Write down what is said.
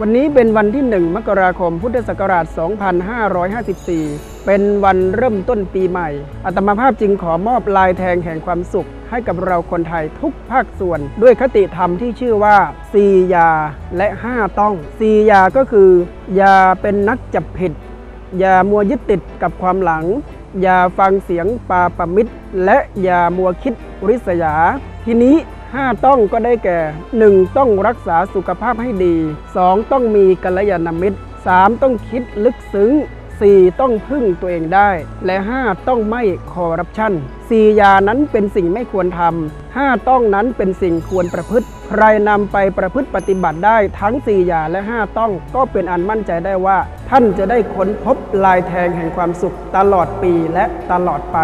วันนี้เป็นวันที่ 1 มกราคม พุทธศักราช 2554 เป็นวันเริ่มต้นปีใหม่ อัตมาภาพจึงขอมอบลายแทงแห่งความสุข ให้กับเราคนไทยทุกภาคส่วน ด้วยคติธรรมที่ชื่อว่าสียาและ 5 ต้องสียาก็คือ ยาเป็นนักจับผิดอย่ามัวยึดติดกับความหลังอย่าฟังเสียงปาปมิตร และอย่ามัวคิดริษยา ทีนี้ 5 ต้องก็ได้แก่ 1. ต้องรักษาสุขภาพให้ดี 2. ต้องมีกัลยาณมิตร 3. ต้องคิดลึกซึ้ง 4. ต้องพึ่งตัวเองได้ และ 5. ต้องไม่คอร์รัปชัน4ยานั้นเป็นสิ่งไม่ควรทำ5ต้องนั้นเป็นสิ่งควรประพฤติ ใครนำไปประพฤติปฏิบัติได้ทั้ง4ยาและ 5 ต้องก็เป็นอันมั่นใจได้ว่า ท่านจะได้ค้นพบลายแทงแห่งความสุขตลอดปีและตลอดไป